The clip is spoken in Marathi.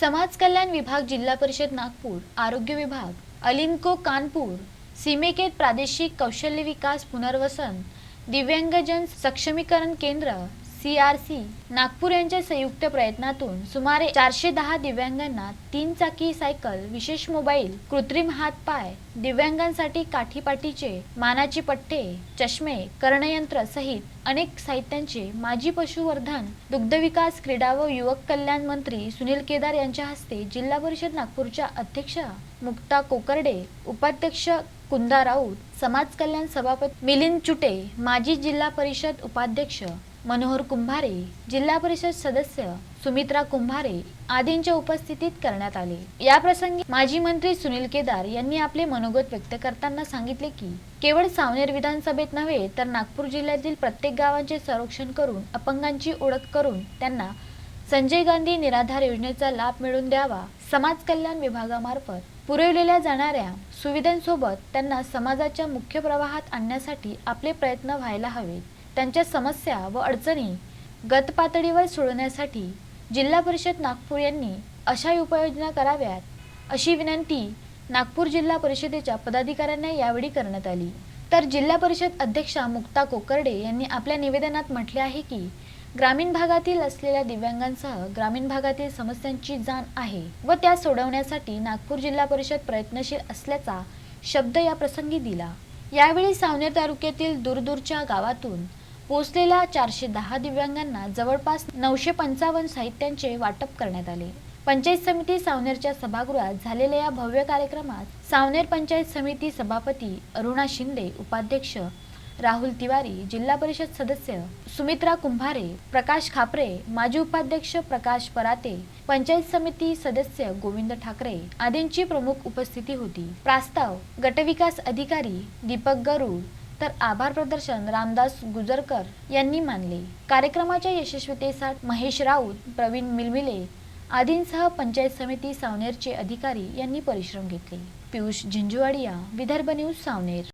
समाज कल्याण विभाग जिल्हा परिषद नागपूर आरोग्य विभाग अलिमको कानपूर सीमेकेत प्रादेशिक कौशल्य विकास पुनर्वसन दिव्यांगजन सक्षमीकरण केंद्र सी आर सी नागपूर यांच्या संयुक्त प्रयत्नातून सुमारे चारशे दहा दिव्यांगांना तीन चाकी सायकल विशेष मोबाईल कृत्रिम हात पाय दिव्यांगांसाठी काठीपाठीचे मानाची पट्टे चष्मे कर्णयंत्र सहित अनेक साहित्यांचे माजी पशुवर्धन दुग्धविकास क्रीडा व युवक कल्याण मंत्री सुनील केदार यांच्या हस्ते जिल्हा परिषद नागपूरच्या अध्यक्षा मुक्ता कोकर्डे उपाध्यक्ष कुंदा राऊत समाज कल्याण सभापती मिलिंद चुटे माजी जिल्हा परिषद उपाध्यक्ष मनोहर कुंभारे जिल्हा परिषद सदस्य सुमित्रा कुंभारे आदींच्या उपस्थितीत करण्यात आले. या प्रसंगी माजी मंत्री सुनील केदार यांनी आपले मनोगत व्यक्त करताना सांगितले की केवळ सावनेर विधानसभेत नव्हे तर नागपूर जिल्ह्यातील प्रत्येक गावांचे संरक्षण करून अपंगांची ओळख करून त्यांना संजय गांधी निराधार योजनेचा लाभ मिळवून द्यावा समाज कल्याण विभागामार्फत पुरविलेल्या जाणाऱ्या सुविधांसोबत त्यांना समाजाच्या मुख्य प्रवाहात आणण्यासाठी आपले प्रयत्न व्हायला हवेत त्यांच्या समस्या व अडचणी गतपातळीवर सोडवण्यासाठी जिल्हा परिषद नागपूर यांनी अशा उपाययोजना कराव्यात अशी विनंती नागपूर जिल्हा परिषदेच्या पदाधिकाऱ्यांना यावेळी करण्यात आली. तर जिल्हा परिषद अध्यक्षा मुक्ता कोकर्डे यांनी आपल्या निवेदनात म्हटले आहे की ग्रामीण भागातील असलेल्या दिव्यांगांसह ग्रामीण भागातील समस्यांची जाण आहे व त्या सोडवण्यासाठी नागपूर जिल्हा परिषद प्रयत्नशील असल्याचा शब्द या प्रसंगी दिला. यावेळी सावनेर तालुक्यातील दूरदूरच्या गावातून पोचलेल्या चारशे दहा दिव्यांगांना जवळपास नऊशे पंचावन्न साहित्यांचे वाटप करण्यात आले. पंचायत समिती सावनेरच्या सभागृहात झालेल्या या भव्य कार्यक्रमात सावनेर पंचायत समिती सभापती अरुणा शिंदे उपाध्यक्ष राहुल तिवारी जिल्हा परिषद सदस्य सुमित्रा कुंभारे प्रकाश खापरे माजी उपाध्यक्ष प्रकाश पराते पंचायत समिती सदस्य गोविंद ठाकरे आदींची प्रमुख उपस्थिती होती. प्रास्ताव गटविकास अधिकारी दीपक गरुड तर आभार प्रदर्शन रामदास गुजरकर यांनी मानले. कार्यक्रमाच्या यशस्वीतेसाठी महेश राऊत प्रवीण मिलमिले आदींसह पंचायत समिती सावनेरचे अधिकारी यांनी परिश्रम घेतले. पियुष झिंजुवाडिया विदर्भ न्यूज सावनेर.